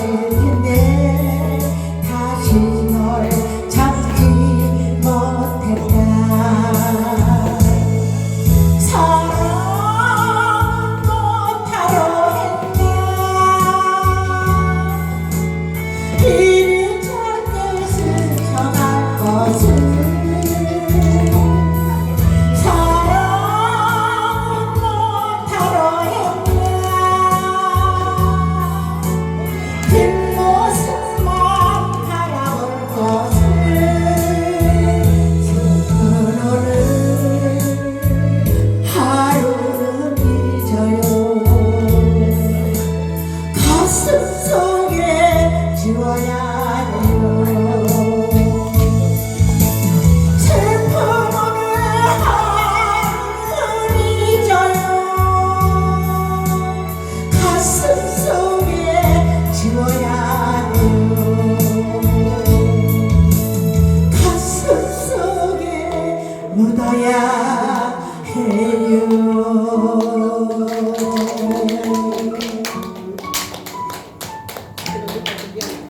Thank you. 속에 지워야